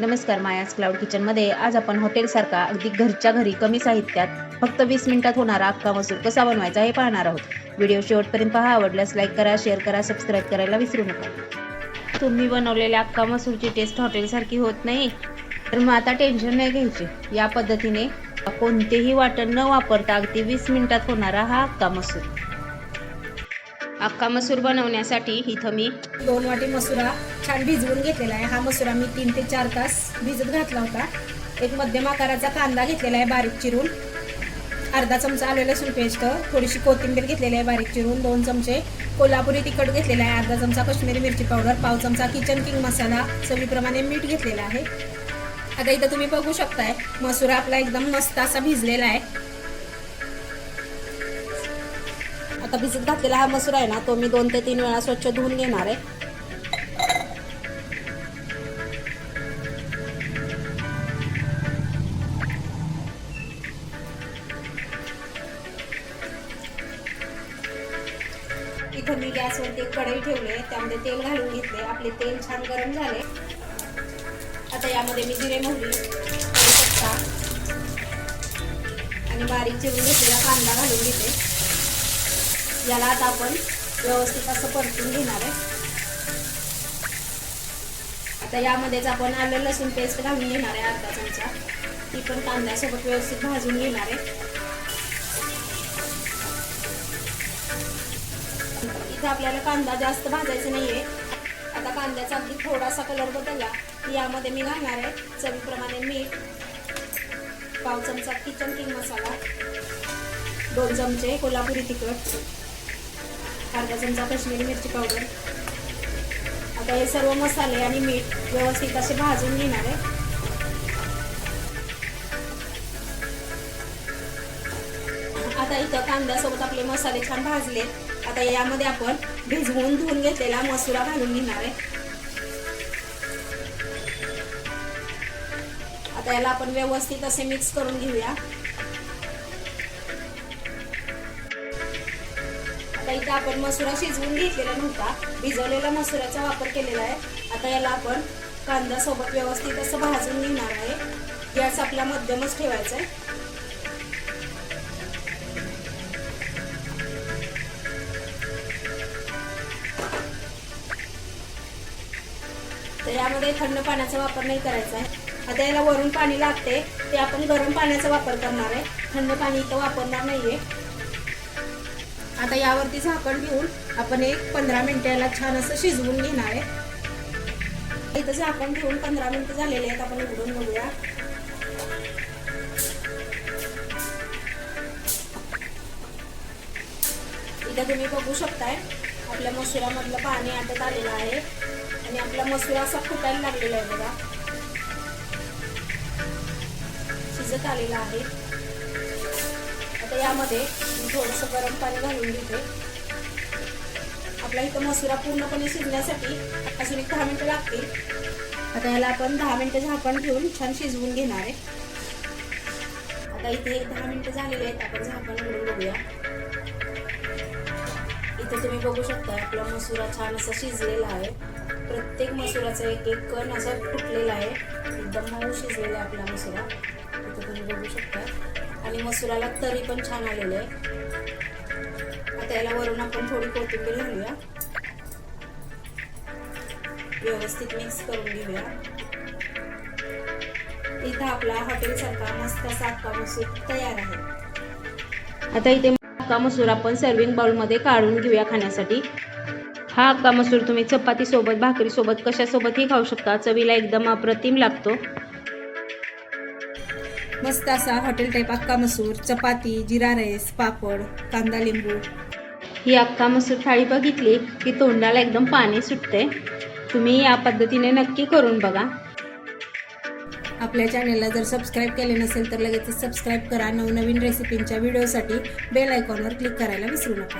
नमस्कार मायाज क्लाउड किचनमध्ये आज आपण हॉटेलसारखा अगदी घरच्या घरी कमी साहित्यात फक्त वीस मिनिटात होणारा अख्खा मसूर कसा बनवायचा हे पाहणार आहोत. व्हिडिओ शेवटपर्यंत पहा आवडल्यास लाईक करा शेअर करा सबस्क्राईब करायला विसरू नका. तुम्ही बनवलेल्या अख्खा मसूरची टेस्ट हॉटेलसारखी होत नाही तर मग आता टेन्शन नाही घ्यायचे. या पद्धतीने कोणतेही वाटण न वापरता अगदी वीस मिनिटात होणारा हा अख्खा मसूर. अख्खा मसूर बनवण्यासाठी इथं मी दोन वाटी मसुरा छान भिजवून घेतलेला आहे. हा मसुरा मी तीन ते चार तास भिजत घातला होता. एक मध्यम आकाराचा कांदा घेतलेला आहे बारीक चिरून. अर्धा चमचा आलेला लसूण पेस्ट थोडीशी कोथिंबीर घेतलेली आहे बारीक चिरून दोन चमचे कोल्हापुरी तिखट घेतलेलं आहे अर्धा चमचा कश्मीरी मिरची पावडर पाव चमचा किचन किंग मसाला चवीप्रमाणे मीठ घेतलेलं आहे. आता इथं तुम्ही बघू शकताय मसुरा आपला एकदम मस्त असा भिजलेला आहे. आता भिजत घातलेला हा मसूर आहे ना तो मी दोन ते तीन वेळा स्वच्छ धुवून घेणार आहे. इथं मी गॅसवरती एक कढई ठेवले त्यामध्ये तेल घालून घेतले आपले तेल छान गरम झाले. आता यामध्ये मी जिरे मोहरी आणि बारीक चिरून घेतलेला कांदा घालून घेते. याला आता आपण व्यवस्थित असं परतून घेणार आहे. आता यामध्येच आपण आलं लसूण पेस्ट घालून घेणार आहे अर्धा चमचा. ती पण कांद्यासोबत व्यवस्थित भाजून घेणार आहे. इथं आपल्याला कांदा जास्त भाजायचा नाहीये. आता कांद्याचा अगदी थोडासा कलर बदलला यामध्ये मी घालणार आहे चवीप्रमाणे मीठ पाव चमचा किचन किंग मसाला दोन चमचे कोल्हापुरी तिखट. अर्धा चमचा काश्मीरी मिरची पावडर आता हे सर्व मसाले आणि मीठ व्यवस्थित असे भाजून घेणार आहे. आता इथं कांद्यासोबत आपले मसाले छान भाजले. आता यामध्ये आपण भिजवून धुवून घेतलेला मसुरा घालून घेणार आहे. आता याला आपण व्यवस्थित असे मिक्स करून घेऊया. आता इथं आपण मसुरा शिजवून घेतलेला नव्हता. भिजवलेला मसुराचा वापर केलेला आहे. आता याला आपण कांद्यासोबत व्यवस्थित असं भाजून घेणार आहे. गॅस आपला मध्यमच ठेवायचा आहे. तर यामध्ये थंड पाण्याचा वापर नाही करायचा आहे. आता याला वरून पाणी लागते ते आपण गरम पाण्याचा वापर करणार आहे. थंड पाणी इथं वापरणार नाहीये. आता यावरती झाकण घेऊन आपण एक पंधरा मिनिटं याला छान असं शिजवून घेणार आहे. इथं झाकण घेऊन पंधरा मिनिटं झालेले आहेत आपण उघडून बघूया. इथं तुम्ही बघू शकताय आपल्या मसुरामधलं पाणी आटत आलेलं आहे. आणि आपला मसुरा असा फुटायला लागलेला आहे बघा. शिजत आलेला आहे. आता यामध्ये थोडंसं गरम पाणी घालून घेते. आपला इथं मसुरा पूर्णपणे शिजण्यासाठी अजून एक दहा मिनिटं लागतील. आता याला आपण दहा मिनटं झाकण ठेवून छान शिजवून घेणार आहे. आता इथे एक दहा मिनटं झालेली आहेत आपण झाकण उघडून बघूया. इथे तुम्ही बघू शकता आपला मसुरा छान असा शिजलेला आहे. प्रत्येक मसुराचा एक एक कण असा फुटलेला आहे. एकदम मऊ शिजलेला आहे आपला मसुरा. इथे तुम्ही बघू शकता आणि मसुराला तरी पण छान आलेलं आहे. आता याला वरून आपण थोडी कोथिंबीर घालूया. व्यवस्थित मिक्स करून घेऊया. इथं आपला हॉटेलसारखा मस्त असा मसूर तयार आहे. आता इथे अक्का मसूर आपण सर्विंग बाउलमध्ये काढून घेऊया खाण्यासाठी. हा अक्का मसूर तुम्ही चपातीसोबत भाकरीसोबत कशासोबतही खाऊ शकता. चवीला एकदम अप्रतिम लागतो. मस्त असा हॉटेल टाईप अक्का मसूर चपाती जिरा राईस पापड कांदा लिंबू. ही अख्खा मसूर थाळी बघितली की तोंडाला एकदम पाणी सुटते. तुम्ही या पद्धतीने नक्की करून बघा. आपल्या चॅनलला जर सबस्क्राईब केले नसेल तर लगेच सबस्क्राईब करा. नवनवीन रेसिपींच्या व्हिडिओसाठी बेल आयकॉनवर क्लिक करायला विसरू नका.